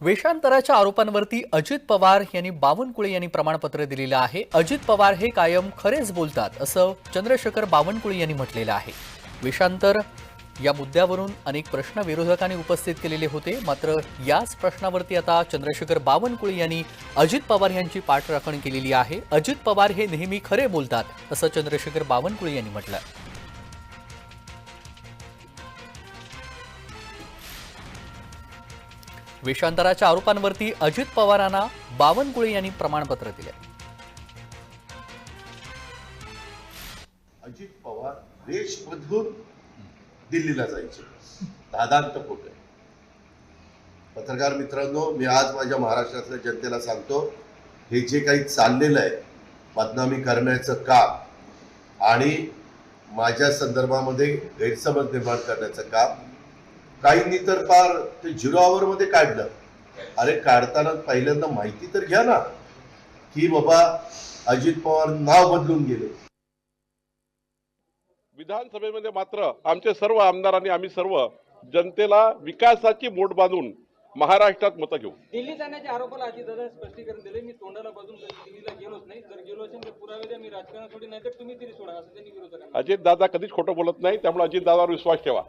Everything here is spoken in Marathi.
वेषांतराच्या आरोपांवरती अजित पवार यांनी बावनकुळे यांनी प्रमाणपत्र दिलेलं आहे. अजित पवार हे कायम खरेच बोलतात असं चंद्रशेखर बावनकुळे यांनी म्हटलेलं आहे. वेषांतर या मुद्द्यावरून अनेक प्रश्न विरोधकांनी उपस्थित केलेले होते मात्र याच प्रश्नावरती आता चंद्रशेखर बावनकुळे यांनी अजित पवार यांची पाठराखण केलेली आहे. अजित पवार हे नेहमी खरे बोलतात असं चंद्रशेखर बावनकुळे यांनी म्हटलं. वेषांतराच्या आरोपांवरती अजित पवारांना बावनकुळे यांनी प्रमाणपत्र दिले. अजित पवार देश बदलून दिल्लीला जायचे. दादांत कुठे? पत्रकार मित्रांनो मी आज माझ्या महाराष्ट्रातल्या जनतेला सांगतो हे जे काही चाललेलं आहे बदनामी करण्याचं काम आणि माझ्या संदर्भामध्ये गैरसमज निर्माण करण्याचं काम काहींनी तर फार ते झिरो आवर मध्ये काढलं. अरे काढताना पहिल्यांदा माहिती तर घ्या ना की बाबा अजित पवार नाव बदलून गेले. विधानसभेमध्ये मात्र आमचे सर्व आमदारांनी आम्ही सर्व जनतेला विकासाची मोठ बांधून महाराष्ट्रात मतं घेऊ. दिल्ली जाण्याच्या आरोपाला अजितदादा स्पष्टीकरण दिले. मी तोंडाला बाजून दिल्लीला गेलोच नाही. जर गेलो असेल तर पुरावे द्या मी राजकारण सोडी नाही तर तुम्ही तरी सोडा असं त्यांनी विरोधकांना अजित दादा कधीच खोटं बोलत नाही त्यामुळे अजित दादावर विश्वास ठेवा.